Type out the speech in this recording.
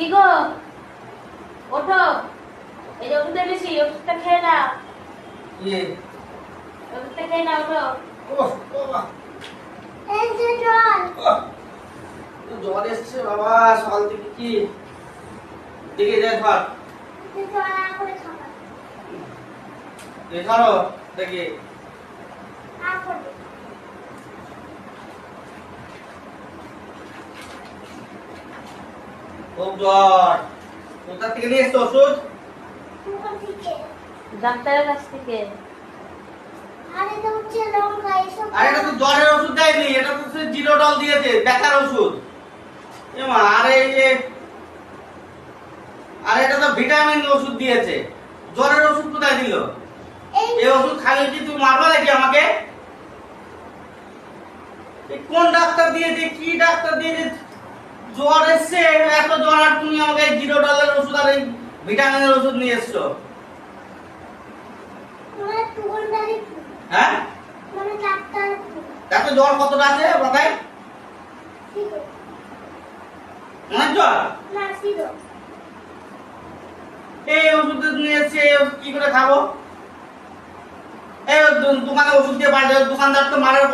কি গো? ওঠো। এই যে ওষুধ এনেছি ওষুধটা খেয়ে নাও। ইয়ে। ওষুধটা খেয়ে নাও ওঠো। ওহ, বাবা, এই যে জল। জ্বর এসছে বাবা সকাল থেকে কি? দেখে ধর এই ধরো দেখি। আর করে খুব জ্বর কোথা থেকে নিয়ে এসছো ওষুধ? ডাক্তারের কাছ থেকে। আর এটা হচ্ছে লঙ্কা এসব আর এটা তো জ্বরের ওষুধ দেয়নি এটা তো সে জিরো দিয়েছে ব্যথার ওষুধ। এমা আরে যে আর এটা তো ভিটামিন ওষুধ দিয়েছে। জ্বরের ওষুধ কোথায় দিল? এই এই ওষুধ খাইলে কি তুমি মারবা নাকি আমাকে? কোন ডাক্তার দিয়েছে কি ডাক্তার দিয়েছে জ্বর এসছে এত জ্বর আর তুমি আমাকে জিরো ডলারের ওষুধ আর এই ভিটামিনের ওষুধ নিয়ে এসছো। হ্যাঁ? জ্বর কতটা আছে মাথায়? অনেক জ্বর এই ওষুধ নিয়ে এসছে কি করে খাব? এই দোকানে ওষুধ দিয়ে দোকানদার তো মারার